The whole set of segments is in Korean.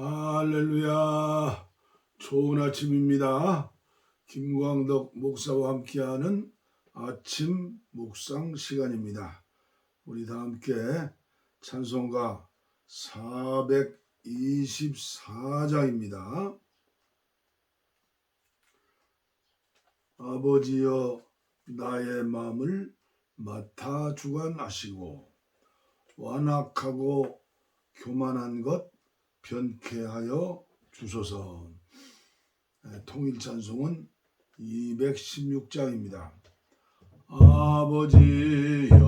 할렐루야. 좋은 아침입니다. 김광덕 목사와 함께하는 아침 묵상 시간입니다. 우리 다 함께 찬송가 424장입니다. 아버지여 나의 마음을 맡아 주관하시고 완악하고 교만한 것 변케하여 주소서. 네, 통일 찬송은 216장입니다. 아버지여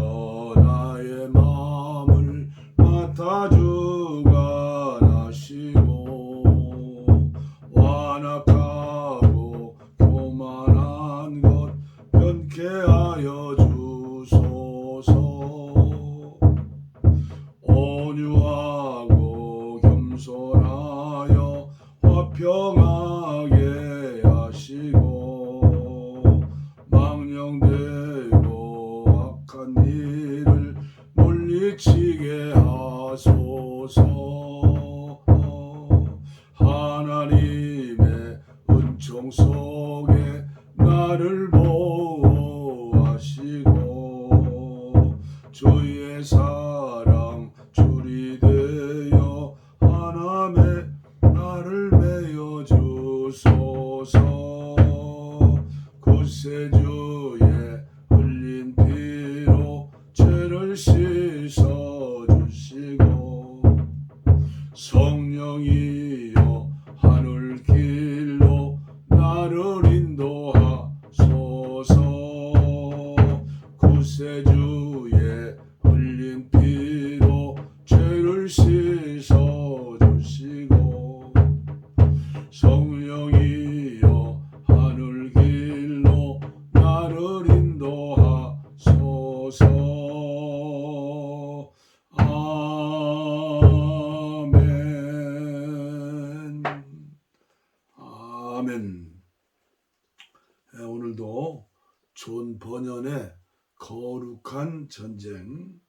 전쟁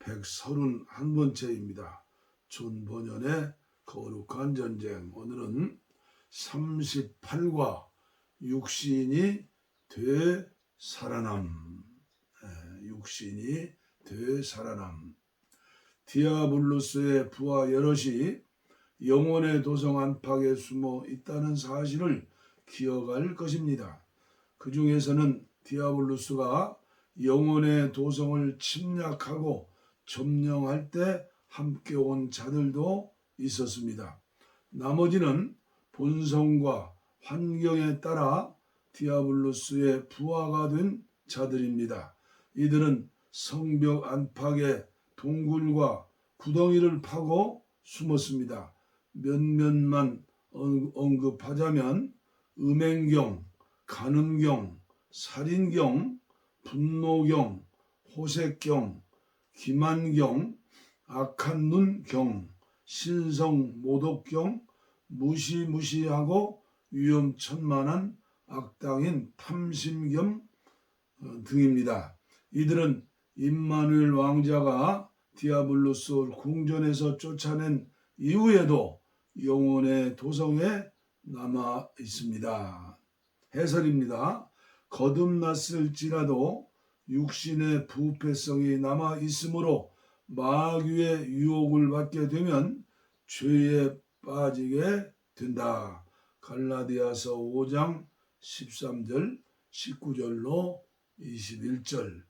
131번째입니다. 존 번연의 거룩한 전쟁 오늘은 38과 육신이 되 살아남 예, 육신이 되 살아남 디아블로스의 부하 여럿이 영혼의 도성 안팎에 숨어 있다는 사실을 기억할 것입니다. 그 중에서는 디아블로스가 영혼의 도성을 침략하고 점령할 때 함께 온 자들도 있었습니다. 나머지는 본성과 환경에 따라 디아블로스의 부하가 된 자들입니다. 이들은 성벽 안팎에 동굴과 구덩이를 파고 숨었습니다. 몇몇만 언- 언급하자면 음행경, 간음경, 살인경, 분노경, 호색경, 기만경, 악한 눈경, 신성 모독경, 무시무시하고 위험천만한 악당인 탐심경 어, 등입니다. 이들은 임마누엘 왕자가 디아블로스를 궁전에서 쫓아낸 이후에도 영혼의 도성에 남아 있습니다. 해설입니다. 거듭났을지라도 육신의 부패성이 남아 있으므로 마귀의 유혹을 받게 되면 죄에 빠지게 된다. 갈라디아서 5장 13절 19절로 21절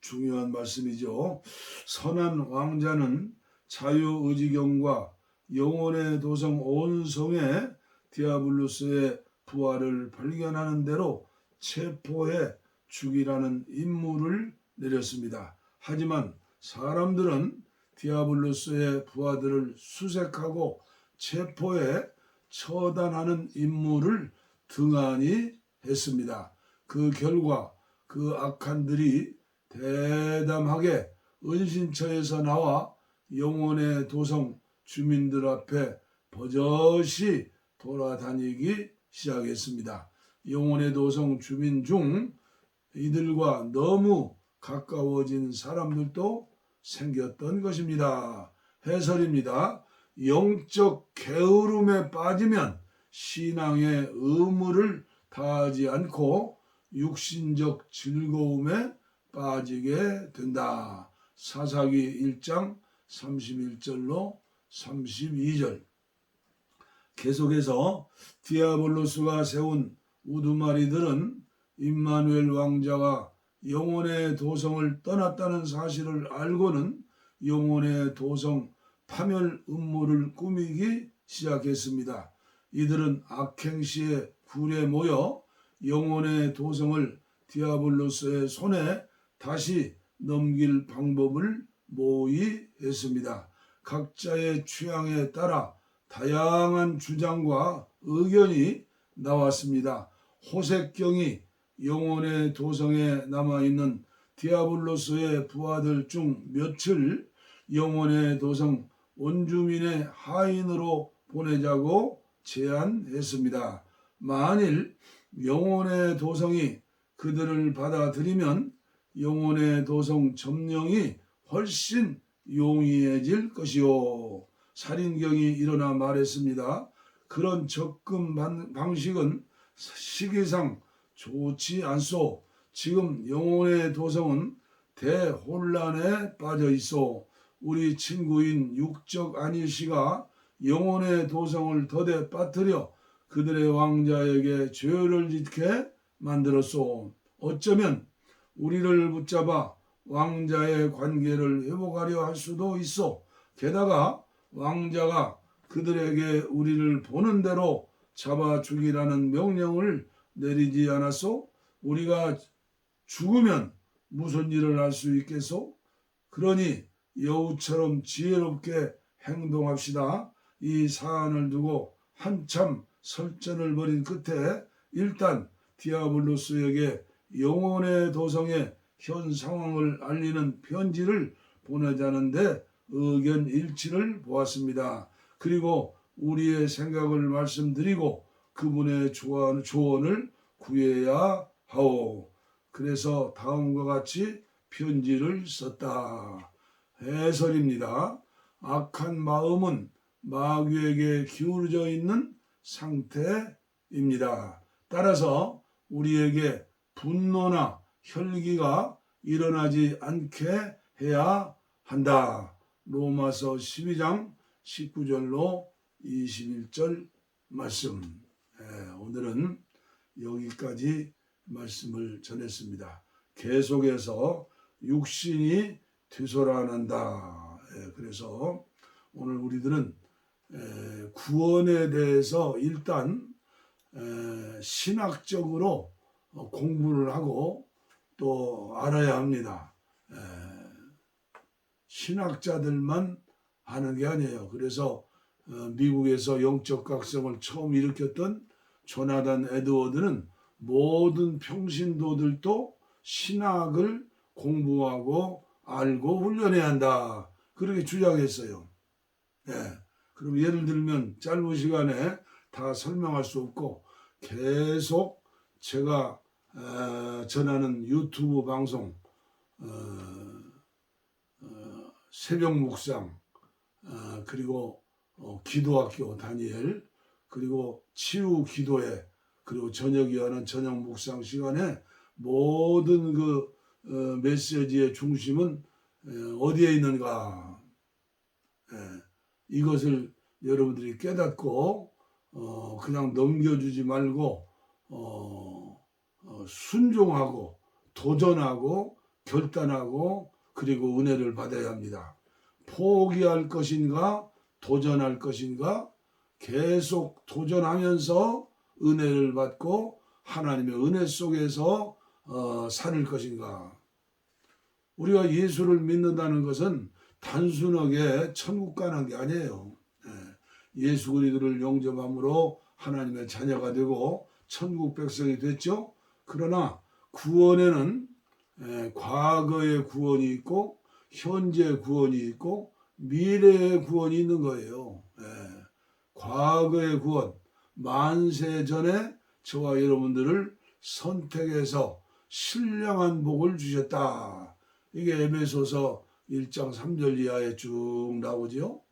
중요한 말씀이죠. 선한 왕자는 자유의지경과 영혼의 도성 온성에 디아블로스의 부활을 발견하는 대로 체포해 죽이라는 임무를 내렸습니다. 하지만 사람들은 디아블로스의 부하들을 수색하고 체포해 처단하는 임무를 등한히 했습니다. 그 결과 그 악한들이 대담하게 은신처에서 나와 영혼의 도성 주민들 앞에 버젓이 돌아다니기 시작했습니다. 영혼의 도성 주민 중 이들과 너무 가까워진 사람들도 생겼던 것입니다. 해설입니다. 영적 게으름에 빠지면 신앙의 의무를 다하지 않고 육신적 즐거움에 빠지게 된다. 사사기 1장 31절로 32절. 계속해서 디아블로스가 세운 우두마리들은 임마누엘 왕자가 영혼의 도성을 떠났다는 사실을 알고는 영혼의 도성 파멸 음모를 꾸미기 시작했습니다. 이들은 악행시의 굴에 모여 영혼의 도성을 디아블로스의 손에 다시 넘길 방법을 모의했습니다. 각자의 취향에 따라 다양한 주장과 의견이 나왔습니다. 호색경이 영혼의 도성에 남아있는 디아블로스의 부하들 중 몇을 영혼의 도성 원주민의 하인으로 보내자고 제안했습니다. 만일 영혼의 도성이 그들을 받아들이면 영혼의 도성 점령이 훨씬 용이해질 것이요. 살인경이 일어나 말했습니다. 그런 접근 방- 방식은 시기상 좋지 않소. 지금 영혼의 도성은 대혼란에 빠져 있어. 우리 친구인 육적 안일씨가 영혼의 도성을 더대 빠뜨려 그들의 왕자에게 죄를 짓게 만들었소. 어쩌면 우리를 붙잡아 왕자의 관계를 회복하려 할 수도 있어. 게다가 왕자가 그들에게 우리를 보는 대로 잡아 죽이라는 명령을 내리지 않았소? 우리가 죽으면 무슨 일을 할 수 있겠소? 그러니 여우처럼 지혜롭게 행동합시다. 이 사안을 두고 한참 설전을 벌인 끝에 일단 디아블로스에게 영혼의 도성의 현 상황을 알리는 편지를 보내자는데 의견 일치를 보았습니다. 그리고 우리의 생각을 말씀드리고 그분의 조언- 조언을 구해야 하오. 그래서 다음과 같이 편지를 썼다. 해설입니다. 악한 마음은 마귀에게 기울어져 있는 상태입니다. 따라서 우리에게 분노나 혈기가 일어나지 않게 해야 한다. 로마서 12장 19절로 21절 말씀. 예, 오늘은 여기까지 말씀을 전했습니다. 계속해서 육신이 되돌아난다. 예, 그래서 오늘 우리들은 에, 구원에 대해서 일단 에, 신학적으로 어, 공부를 하고 또 알아야 합니다. 에, 신학자들만 하는 게 아니에요. 그래서 어, 미국에서 영적 각성을 처음 일으켰던 조나단 에드워드는 모든 평신도들도 신학을 공부하고 알고 훈련해야 한다. 그렇게 주장했어요. 예. 그럼 예를 들면 짧은 시간에 다 설명할 수 없고 계속 제가 어, 전하는 유튜브 방송 어, 어, 새벽 묵상 어, 그리고 어, 기도학교 다니엘 그리고 치유 기도회 그리고 저녁에 하는 저녁 묵상 시간에 모든 그 어, 메시지의 중심은 에, 어디에 있는가 예, 이것을 여러분들이 깨닫고 어, 그냥 넘겨주지 말고 순종하고 도전하고 결단하고 그리고 은혜를 받아야 합니다. 포기할 것인가 도전할 것인가 계속 도전하면서 은혜를 받고 하나님의 은혜 속에서 어, 살 것인가 우리가 예수를 믿는다는 것은 단순하게 천국 가는 게 아니에요. 예, 예수 그리스도를 영접함으로 하나님의 자녀가 되고 천국 백성이 됐죠. 그러나 구원에는 예, 과거의 구원이 있고 현재 구원이 있고 미래의 구원이 있는 거예요. 예, 과거의 구원 만세 전에 저와 여러분들을 선택해서 신령한 복을 주셨다. 이게 에베소서 1장 3절 이하에 쭉 나오죠.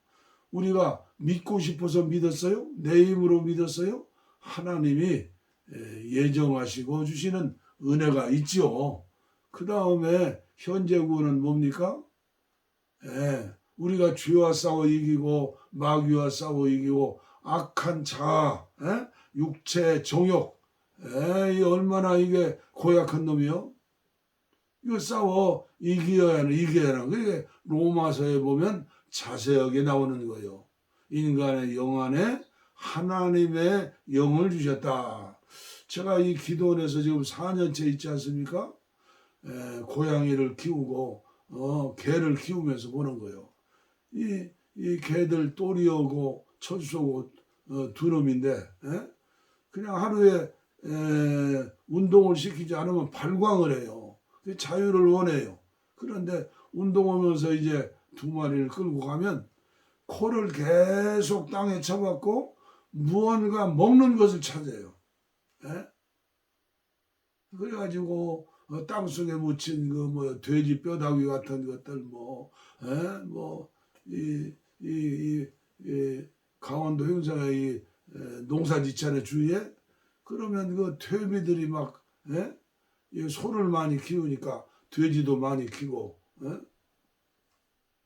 우리가 믿고 싶어서 믿었어요? 내 힘으로 믿었어요? 하나님이 에, 예정하시고 주시는 은혜가 있지요. 그 다음에 현재 구원은 뭡니까? 예, 우리가 죄와 싸워 이기고 마귀와 싸워 이기고 악한 자, 예? 육체 정욕, 예, 이 얼마나 이게 고약한 놈이요? 이거 싸워 이겨야 하는 이겨야 하는 그게 로마서에 보면 자세하게 나오는 거예요. 인간의 영 안에 하나님의 영을 주셨다. 제가 이 기도원에서 지금 4년째 있지 않습니까? 에, 고양이를 키우고 어, 개를 키우면서 보는 거예요. 이, 이 개들 또리오고 철수고 어, 두 놈인데 에? 그냥 하루에 에, 운동을 시키지 않으면 발광을 해요. 그 자유를 원해요. 그런데 운동하면서 이제 두 마리를 끌고 가면 코를 계속 땅에 쳐박고 무언가 먹는 것을 찾아요. 에? 그래가지고 어, 땅 속에 묻힌 그 뭐 돼지 뼈다귀 같은 것들 뭐, 에? 뭐, 이, 이, 이, 이 강원도 형사의 이 에, 농사지찬의 주위에 그러면 그 퇴비들이 막, 에? 이 소를 많이 키우니까 돼지도 많이 키고, 에?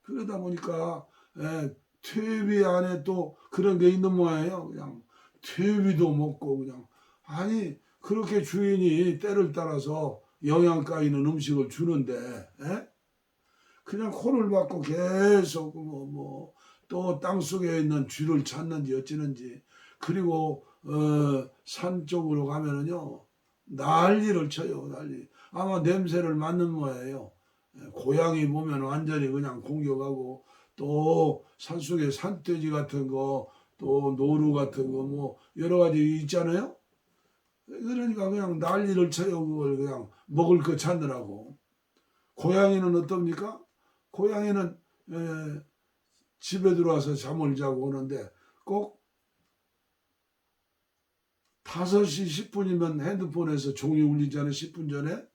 그러다 보니까, 에, 퇴비 안에 또 그런 게 있는 모양이에요. 그냥 퇴비도 먹고 그냥 아니 그렇게 주인이 때를 따라서 영양가 있는 음식을 주는데 에? 그냥 코를 박고 계속 뭐뭐또 땅 속에 있는 쥐를 찾는지 어찌는지 그리고 어, 산 쪽으로 가면은요 난리를 쳐요 난리 아마 냄새를 맡는 모양이에요 에, 고양이 보면 완전히 그냥 공격하고 또 산속에 산돼지 같은 거, 또 노루 같은 거, 뭐 여러 가지 있잖아요. 그러니까 그냥 난리를 쳐요. 그걸 그냥 먹을 거 찾느라고. 고양이는 어떻습니까? 고양이는 에, 집에 들어와서 잠을 자고 오는데 꼭 5시 10분이면 핸드폰에서 종이 울리잖아요. 10분 전에.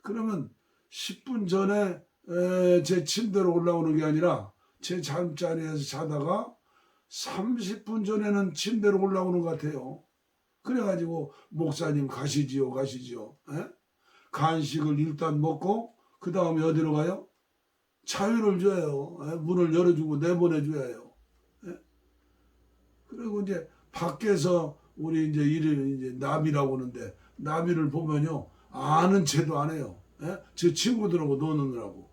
그러면 10분 전에 에, 제 침대로 올라오는 게 아니라 제 잠자리에서 자다가 30분 전에는 침대로 올라오는 것 같아요. 그래가지고 목사님 가시지요 가시지요. 에? 간식을 일단 먹고 그 다음에 어디로 가요? 자유를 줘요. 에? 문을 열어주고 내보내줘야 해요. 에? 그리고 이제 밖에서 우리 이제 이름 이제 나비라고 하는데 나비를 보면요 아는 채도 안 해요. 에? 제 친구들하고 노느라고.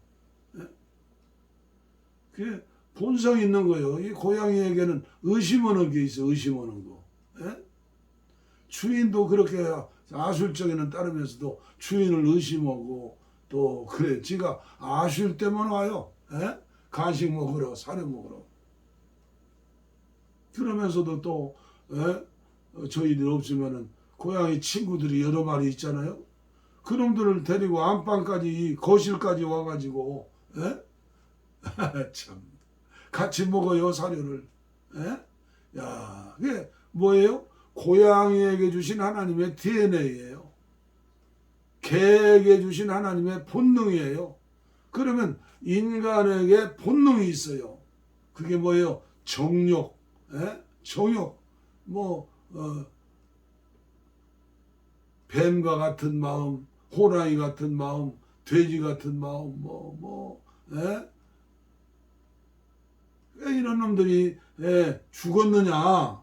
그게 본성 있는 거예요. 이 고양이에게는 의심하는 게 있어, 의심하는 거. 예? 주인도 그렇게 아술적에는 따르면서도 주인을 의심하고 또 그래. 지가 아술 때문에 와요. 예? 간식 먹으러, 사료 먹으러. 그러면서도 또 예? 어, 저희들 없으면은 고양이 친구들이 여러 마리 있잖아요. 그놈들을 데리고 안방까지 거실까지 와가지고 예? 참 같이 먹어요 사료를. 예? 야, 그게 뭐예요? 고양이에게 주신 하나님의 DNA예요. 개에게 주신 하나님의 본능이에요. 그러면 인간에게 본능이 있어요. 그게 뭐예요? 정욕, 예? 정욕, 뭐 어, 뱀과 같은 마음, 호랑이 같은 마음, 돼지 같은 마음, 뭐 뭐, 예? 왜 이런 놈들이 예, 죽었느냐?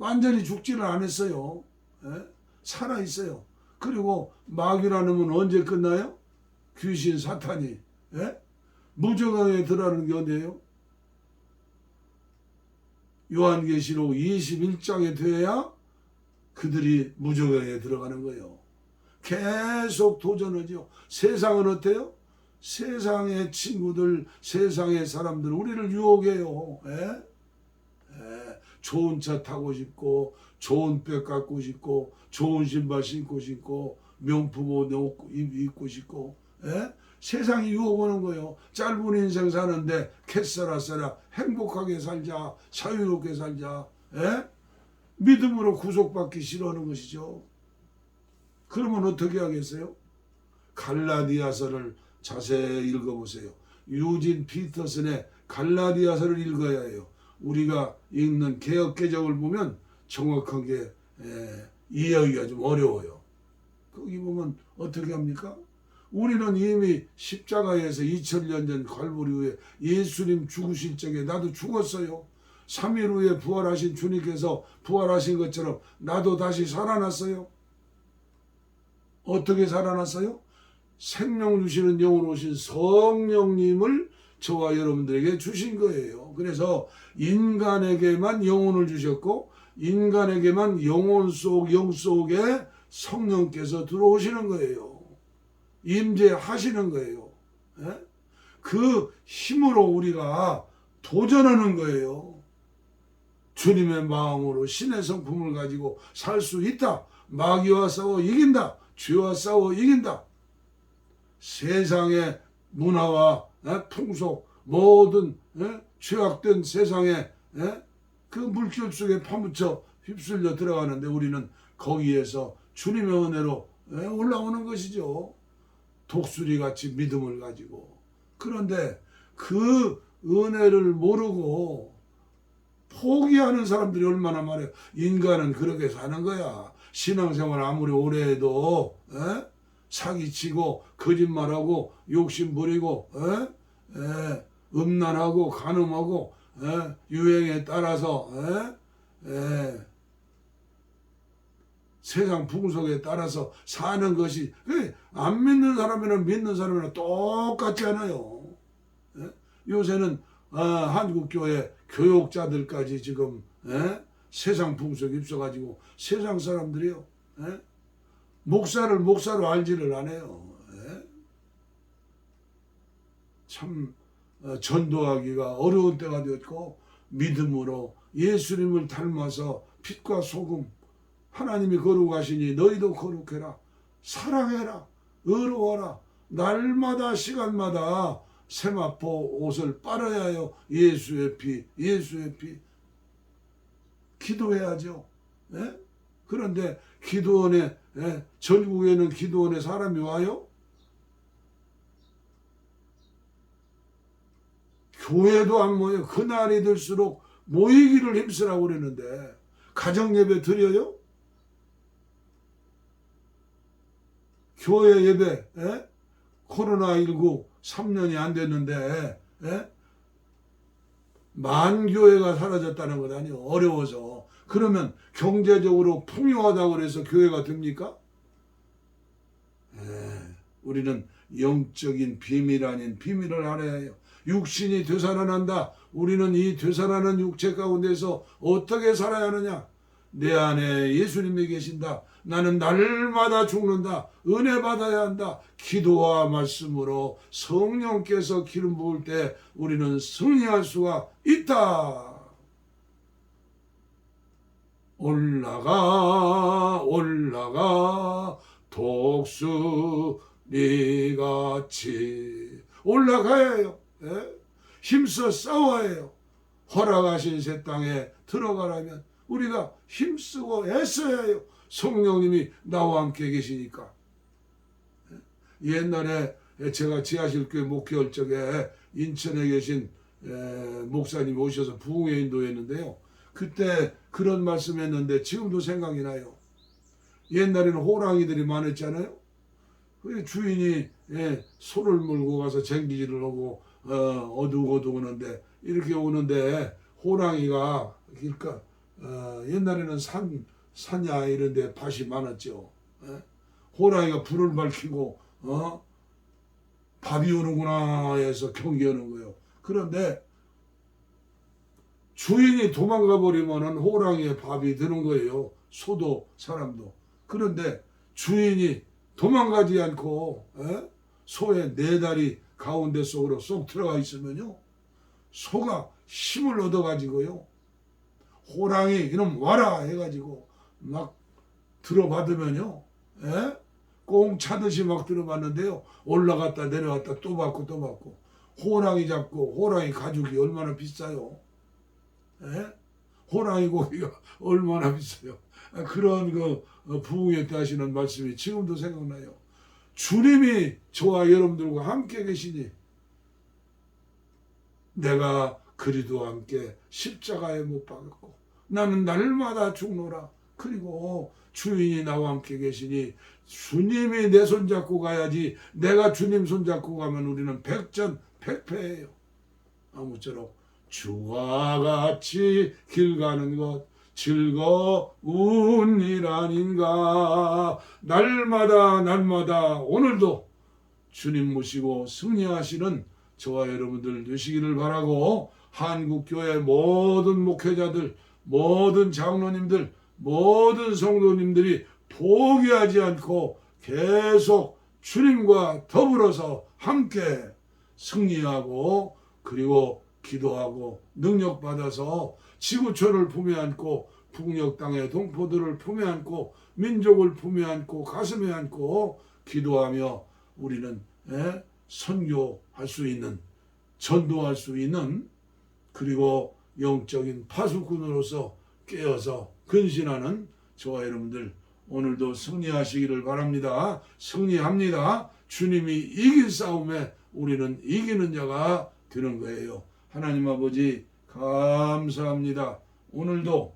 완전히 죽지를 않았어요. 예? 살아 있어요. 그리고 마귀라는 건 언제 끝나요? 귀신 사탄이 예? 무정왕에 들어가는 게 언제예요? 요한계시록 21장에 돼야 그들이 무정왕에 들어가는 거예요. 계속 도전하죠. 세상은 어때요? 세상의 친구들, 세상의 사람들 우리를 유혹해요. 예? 예. 좋은 차 타고 싶고, 좋은 백 갖고 싶고, 좋은 신발 신고 싶고, 명품 옷 입고- 싶고, 예? 세상이 유혹하는 거예요. 짧은 인생 사는데 캐서라서라 행복하게 살자, 자유롭게 살자. 예? 믿음으로 구속받기 싫어하는 것이죠. 그러면 어떻게 하겠어요? 갈라디아서를 자세히 읽어보세요. 유진 피터슨의 갈라디아서를 읽어야 해요. 우리가 읽는 개혁 개정을 보면 정확하게 에, 이해하기가 좀 어려워요. 거기 보면 어떻게 합니까? 우리는 이미 십자가에서 2000년 전 갈보리 후에 예수님 죽으실 적에 나도 죽었어요. 3일 후에 부활하신 주님께서 부활하신 것처럼 나도 다시 살아났어요. 어떻게 살아났어요? 생명 주시는 영으로 오신 성령님을 저와 여러분들에게 주신 거예요. 그래서 인간에게만 영혼을 주셨고 인간에게만 영혼 속, 영 속에 성령께서 들어오시는 거예요. 임재하시는 거예요. 예? 그 힘으로 우리가 도전하는 거예요. 주님의 마음으로 신의 성품을 가지고 살 수 있다. 마귀와 싸워 이긴다. 죄와 싸워 이긴다. 세상의 문화와 예, 풍속 모든 예, 죄악된 세상에 예, 그 물결 속에 파묻혀 휩쓸려 들어가는데 우리는 거기에서 주님의 은혜로 예, 올라오는 것이죠. 독수리 같이 믿음을 가지고 그런데 그 은혜를 모르고 포기하는 사람들이 얼마나 많아요. 인간은 그렇게 사는 거야. 신앙생활 아무리 오래 해도 에? 사기치고 거짓말하고 욕심 부리고 에? 에, 음란하고 간음하고 에? 유행에 따라서 에? 에, 세상 풍속에 따라서 사는 것이 그안 믿는 사람이나 믿는 사람이나 똑같지 않아요. 예? 요새는 아, 한국 교회 교육자들까지 지금 예? 세상 풍속에 입서가지고 세상 사람들이요 예? 목사를 목사로 알지를 않아요. 예? 참 어, 전도하기가 어려운 때가 되었고 믿음으로 예수님을 닮아서 빛과 소금 하나님이 거룩하시니 너희도 거룩해라. 사랑해라. 의로워라. 날마다 시간마다 세마포 옷을 빨아야 해요. 예수의 피 예수의 피. 기도해야죠. 예? 그런데 기도원에 예? 전국에는 기도원에 사람이 와요 교회도 안 모여 그날이 들수록 모이기를 힘쓰라고 그러는데 가정 예배 드려요? 교회 예배 에? 코로나19 3년이 안 됐는데 에? 만 교회가 사라졌다는 것 아니에요. 어려워서. 그러면 경제적으로 풍요하다고 그래서 교회가 됩니까? 에, 우리는 영적인 비밀 아닌 비밀을 알아야 해요. 육신이 되살아난다. 우리는 이 되살아난 육체 가운데서 어떻게 살아야 하느냐? 내 안에 예수님이 계신다. 나는 날마다 죽는다. 은혜 받아야 한다. 기도와 말씀으로 성령께서 기름 부을 때 우리는 승리할 수가 있다. 올라가 올라가 독수리 같이 올라가야 해요. 예? 힘써 싸워야 해요. 허락하신 새 땅에 들어가려면 우리가 힘쓰고 애써야 해요. 성령님이 나와 함께 계시니까. 옛날에 제가 지하실교회 목회할 적에 인천에 계신 목사님 오셔서 부흥회 인도했는데요. 그때 그런 말씀했는데 지금도 생각이 나요. 옛날에는 호랑이들이 많았잖아요. 그 주인이 소를 물고 가서 쟁기질을 하고 어, 어두고두 오는데 이렇게 오는데 호랑이가 그러니까 어, 옛날에는 산 산야 이런데 밭이 많았죠. 예? 호랑이가 불을 밝히고 어 밥이 오는구나 해서 경계하는 거예요. 그런데 주인이 도망가 버리면은 호랑이의 밥이 드는 거예요. 소도 사람도. 그런데 주인이 도망가지 않고 에? 소의 네 다리 가운데 속으로 쏙 들어가 있으면요. 소가 힘을 얻어가지고요. 호랑이 이놈 와라 해가지고 막 들어받으면요. 에? 꽁 차듯이 막 들어봤는데요. 올라갔다 내려갔다 또 받고 또 받고 호랑이 잡고 호랑이 가죽이 얼마나 비싸요. 에? 호랑이 고기가 얼마나 비싸요. 아, 그런 그 어, 부흥회 때 하시는 말씀이 지금도 생각나요. 주님이 저와 여러분들과 함께 계시니 내가 그리도 함께 십자가에 못 박았고 나는 날마다 죽노라. 그리고 주인이 나와 함께 계시니 주님이 내 손잡고 가야지 내가 주님 손잡고 가면 우리는 백전 백패예요. 아무쪼록 주와 같이 길 가는 것 즐거운 일 아닌가. 날마다 날마다 오늘도 주님 모시고 승리하시는 저와 여러분들 되시기를 바라고 한국교회 모든 목회자들 모든 장로님들 모든 성도님들이 포기하지 않고 계속 주님과 더불어서 함께 승리하고 그리고 기도하고 능력 받아서 지구촌을 품에 안고 북녘 땅의 동포들을 품에 안고 민족을 품에 안고 가슴에 안고 기도하며 우리는 예, 선교할 수 있는 전도할 수 있는 그리고 영적인 파수꾼으로서 깨어서 근신하는 저와 여러분들 오늘도 승리하시기를 바랍니다. 승리합니다. 주님이 이길 싸움에 우리는 이기는 자가 되는 거예요. 하나님 아버지 감사합니다. 오늘도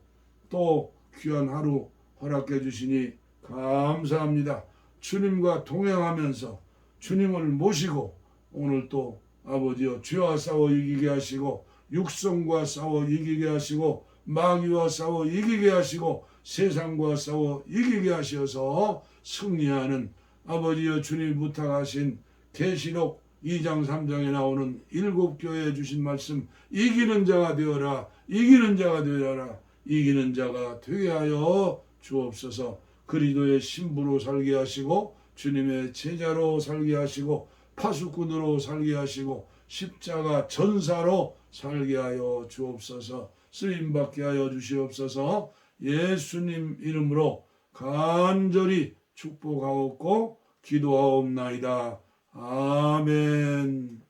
또 귀한 하루 허락해 주시니 감사합니다. 주님과 동행하면서 주님을 모시고 오늘 또 아버지여 죄와 싸워 이기게 하시고 육성과 싸워 이기게 하시고 마귀와 싸워 이기게 하시고 세상과 싸워 이기게 하셔서 승리하는 아버지여 주님 부탁하신 계시록 2장 3장에 나오는 일곱 교회에 주신 말씀 이기는 자가 되어라 이기는 자가 되어라 이기는 자가 되게 하여 주옵소서. 그리도의 신부로 살게 하시고 주님의 제자로 살게 하시고 파수꾼으로 살게 하시고 십자가 전사로 살게 하여 주옵소서. 쓰임 받게 하여 주시옵소서. 예수님 이름으로 간절히 축복하옵고 기도하옵나이다. 아멘.